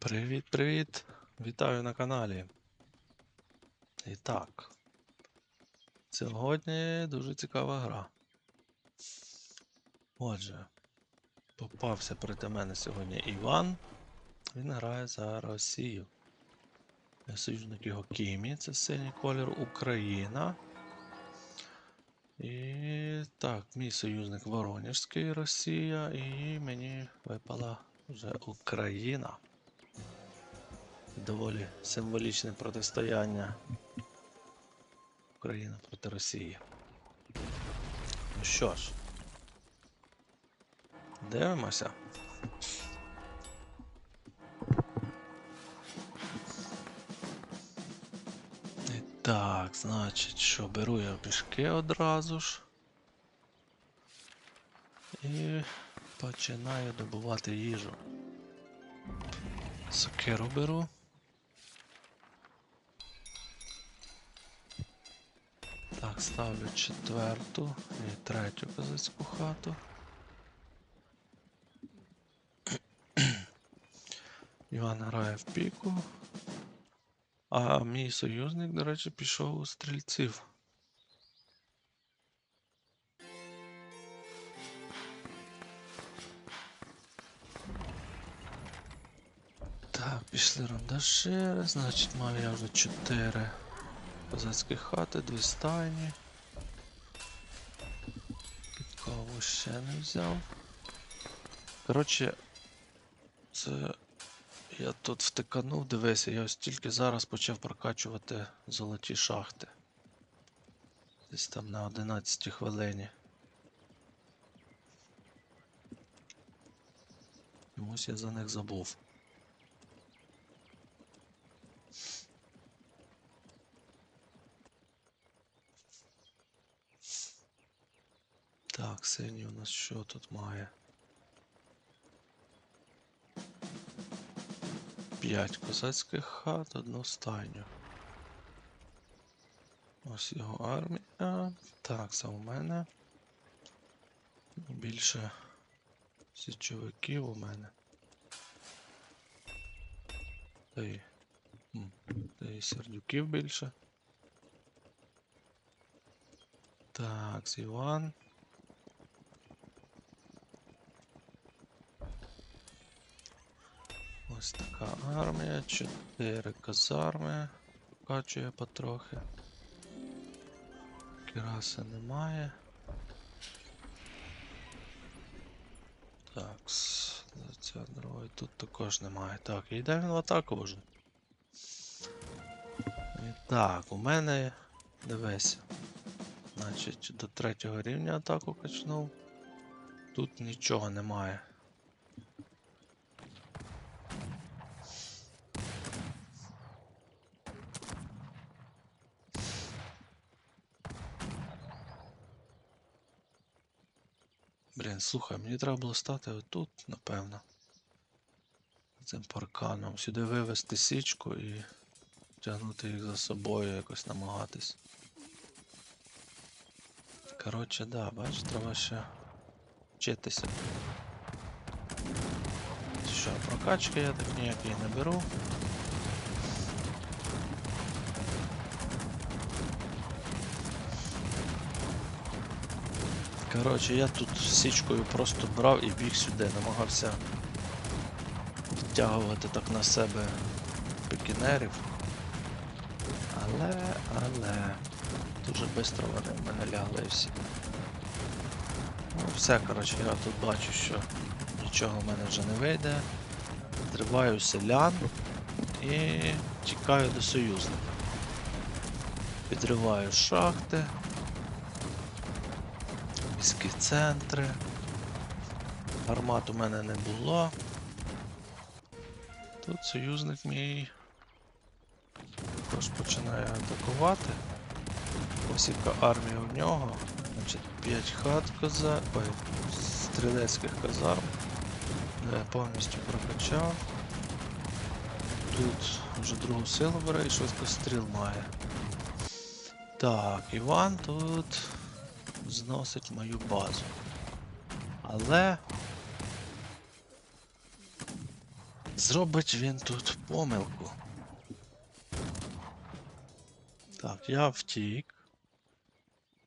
Привіт-привіт! Вітаю на каналі. І так. Сьогодні дуже цікава гра. Отже, попався проти мене сьогодні Іван. Він грає за Росію. Союзник його Кімі, це синій колір Україна. І так, мій союзник Воронежський Росія, і мені випала вже Україна. Доволі символічне протистояння Україна проти Росії. Ну що ж, дивимося. І так, значить, що беру я пішки одразу ж. І починаю добувати їжу. Сокиру беру. Так, ставлю четверту і третю козацьку хату. Іван грає в піку. А мій союзник, до речі, пішов у стрільців. Так, пішли рандашири, значить маю я вже 4 козацькі хати, дві стайні. Підкову ще не взяв. Коротше, це я тут втиканув, дивися, я ось тільки зараз почав прокачувати золоті шахти. Десь там на 11 хвилині. Чомусь я за них забув. Так, синій у нас що тут має? П'ять козацьких хат, одну стайню. Ось його армія. Так, це у мене. Більше січовиків у мене. Та й, та й сердюків більше. Так, Іван. Ось така армія, 4 казарми. Покачує потрохи. Кіраси немає. Так, ця другої тут також немає. Так, і йде він в атаку вже. І так, у мене. Дивися. Значить, до третього рівня атаку качнув. Тут нічого немає. Блін, слухай, мені треба було стати отут, напевно. Цим парканом. Сюди вивести січку і тягнути їх за собою, якось намагатись. Коротше, да, бач, треба ще вчитися. Що, прокачки я так ніякої не беру. Коротше, я тут січкою просто брав і біг сюди, намагався відтягувати так на себе пекінерів. Але, але, дуже швидко вони в мене лягли всі. Ну все, коротше, я тут бачу, що нічого в мене вже не вийде. Зриваю селян і тікаю до союзника. Підриваю шахти міські центри. Гармат у мене не було. Тут союзник мій також починає атакувати. Ось яка армія в нього. Значить 5 хат коза... Ой, стрілецьких казарм. Де я повністю прокачав. Тут вже другу силу бере і швидкостріл має. Так, Іван тут зносить мою базу. Але Зробить він тут помилку. Так, я втік.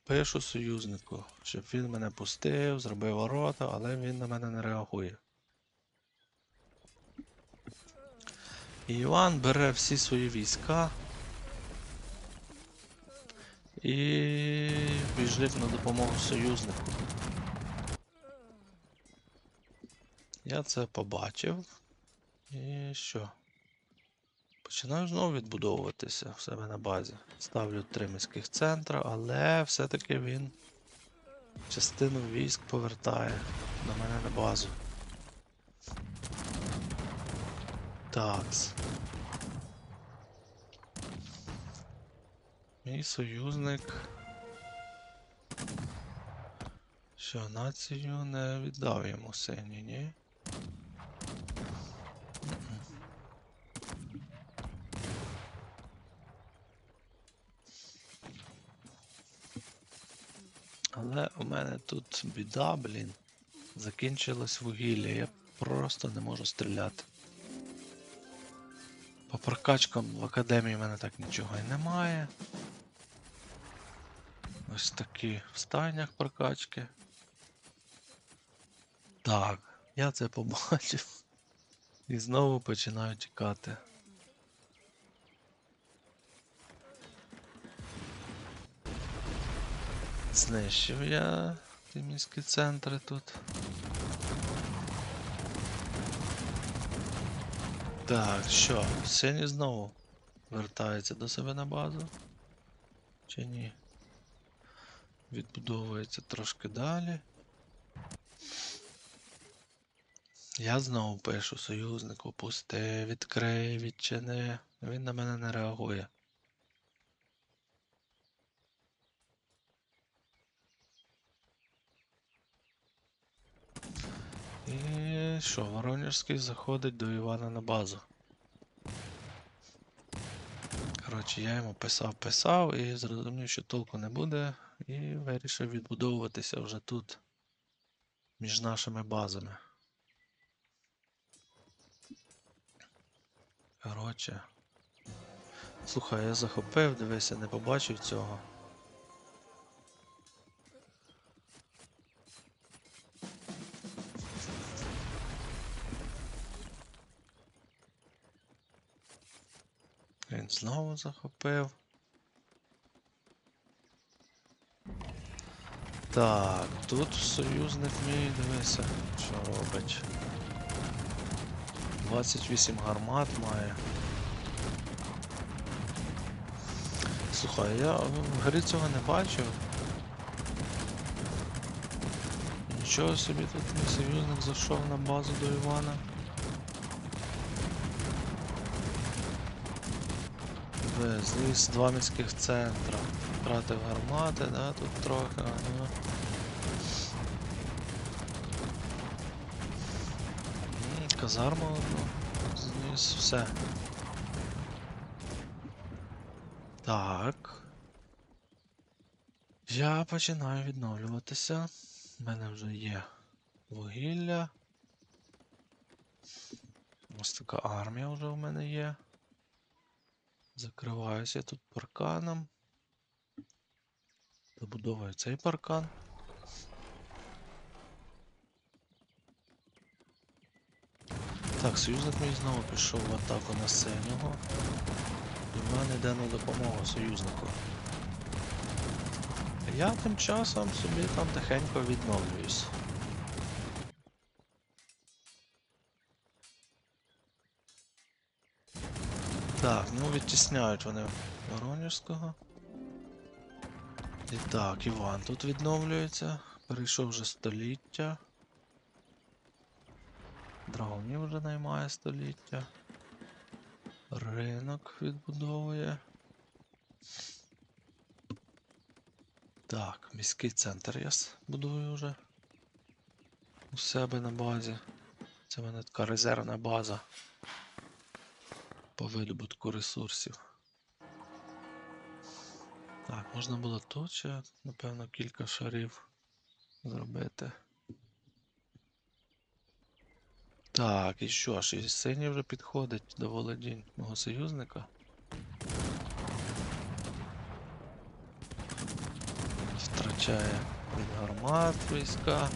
Пишу союзнику, щоб він мене пустив, зробив ворота, але він на мене не реагує. І Іван бере всі свої війська і біжить на допомогу союзнику. Я це побачив. І що? Починаю знову відбудовуватися в себе на базі. Ставлю три міських центра, але все-таки він частину військ повертає до мене на базу. Такс. Мій союзник. Що, націю не віддав йому сині, ні? Але у мене тут біда, блін. Закінчилось вугілля, я просто не можу стріляти. По прокачкам в академії в мене так нічого і немає. Ось такі в стайнях прокачки. Так, я це побачив. І знову починаю тікати. Знищив я ті міські центри тут. Так, що, сині знову вертається до себе на базу? Чи ні? Відбудовується трошки далі. Я знову пишу союзнику, пусти, відкрий, відчини. Він на мене не реагує. І що, Воронежський заходить до Івана на базу. Коротше, я йому писав, писав і зрозумів, що толку не буде, і вирішив відбудовуватися вже тут, між нашими базами. Коротше. Слухай, я захопив, дивися, не побачив цього. Він знову захопив. Так, тут союзник мій, дивися, що робить. 28 гармат має. Слухай, я в грі цього не бачив. Нічого собі тут мій союзник зайшов на базу до Івана. Ви, зліз два міських центра. Втратив гармати, да, тут трохи, ага. М, Казарму одну. Зніс, все. Так. Я починаю відновлюватися. У мене вже є вугілля. Ось така армія вже в мене є. Закриваюся тут парканом. Добудовую цей паркан. Так, союзник мій знову пішов в атаку на синього. І в мене йде на допомогу союзнику. Я тим часом собі там тихенько відновлююсь. Так, відтісняють вони Воронежського. І так, Іван тут відновлюється. Перейшов вже століття. Драгунів вже наймає століття. Ринок відбудовує. Так, міський центр я будую вже у себе на базі. Це в мене така резервна база по видобутку ресурсів. Так, можна було тут ще, напевно, кілька шарів зробити. Так, і що ж, і синій вже підходить до володінь мого союзника. Втрачає від гармат війська.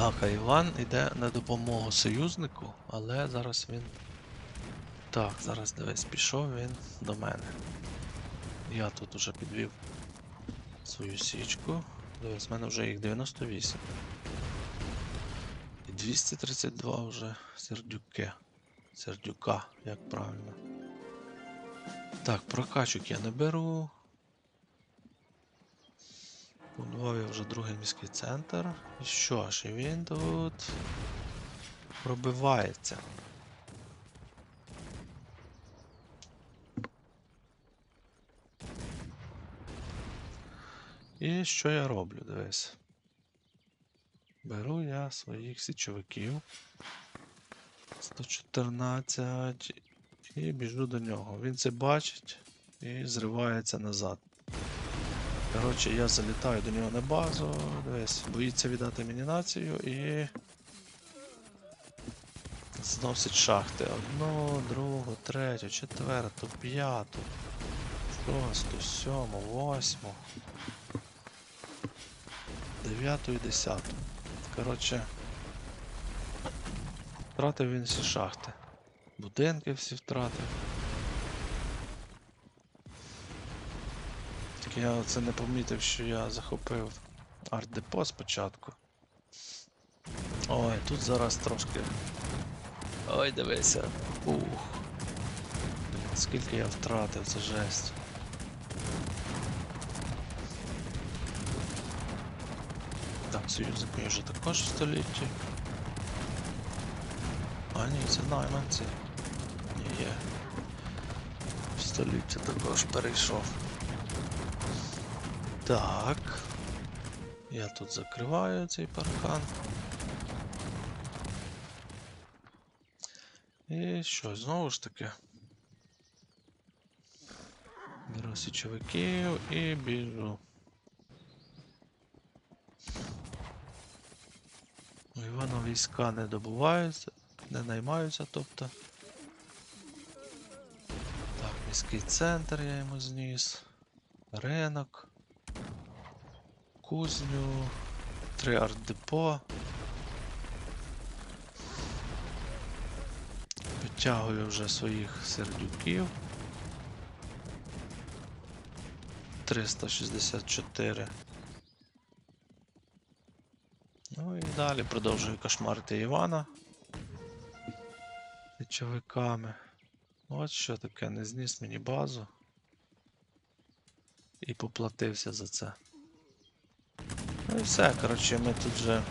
Так, а Іван йде на допомогу союзнику, але зараз він. Так, зараз дивись, пішов він до мене. Я тут уже підвів свою січку. Дивись, в мене вже їх 98. І 232 вже сердюки. Сердюка, як правильно. Так, прокачок я не беру. Будував я вже другий міський центр. І що ж, і він тут пробивається. І що я роблю, дивись. Беру я своїх січовиків. 114 і біжу до нього. Він це бачить і зривається назад. Коротше, я залітаю до нього на базу, дивись, боїться віддати мені націю і. Зносить шахти. Одну, другу, третю, четверту, п'яту, шосту, сьому, восьму. Дев'яту і десяту. Коротше. Втратив він всі шахти. Будинки всі втратив. Тільки я це не помітив, що я захопив арт-депо спочатку. Ой, тут зараз трошки. Ой, дивися. Ух. Скільки я втратив, це жесть. Так, союзник мій вже також в столітті. А ні, це найманці. Ні, є. В століття також перейшов. Так. Я тут закриваю цей паркан. І що, знову ж таки. Беру січовиків і біжу. У Івана війська не добуваються, не наймаються, тобто. Так, міський центр я йому зніс. Ринок. Кузню. Три арт-депо. Підтягую вже своїх сердюків. 364. Ну і далі продовжую кошмарити Івана. Січовиками. От що таке, не зніс мені базу. І поплатився за це. Ну і все, коротше, ми тут вже.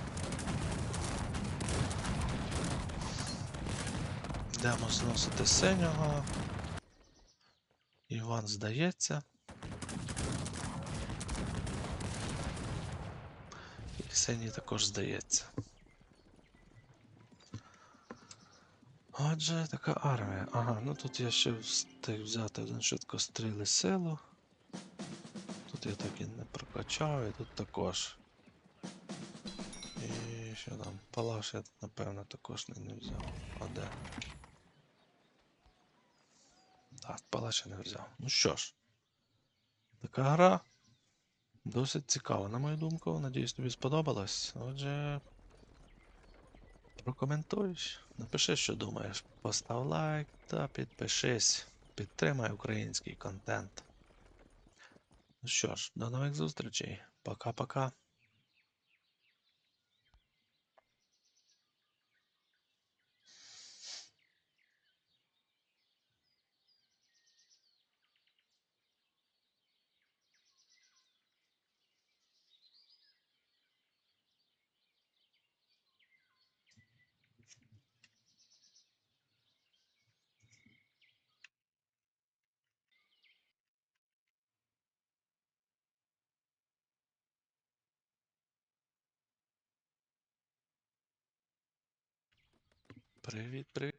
Йдемо зносити синього. Іван здається. І синій також здається. Отже, така армія. Ага, ну тут я ще встиг взяти один швидкостріли силу. Тут я так і не прокачав, і тут також. І що там? Палаш я напевно також не, взяв. А де? Так, палаш я не взяв. Ну що ж. Така гра. Досить цікава, на мою думку. Надіюсь, тобі сподобалось. Отже. Прокоментуєш, напиши, що думаєш. Постав лайк та підпишись. Підтримай український контент. Ну що ж, до нових зустрічей. Пока-пока. Привіт, привіт.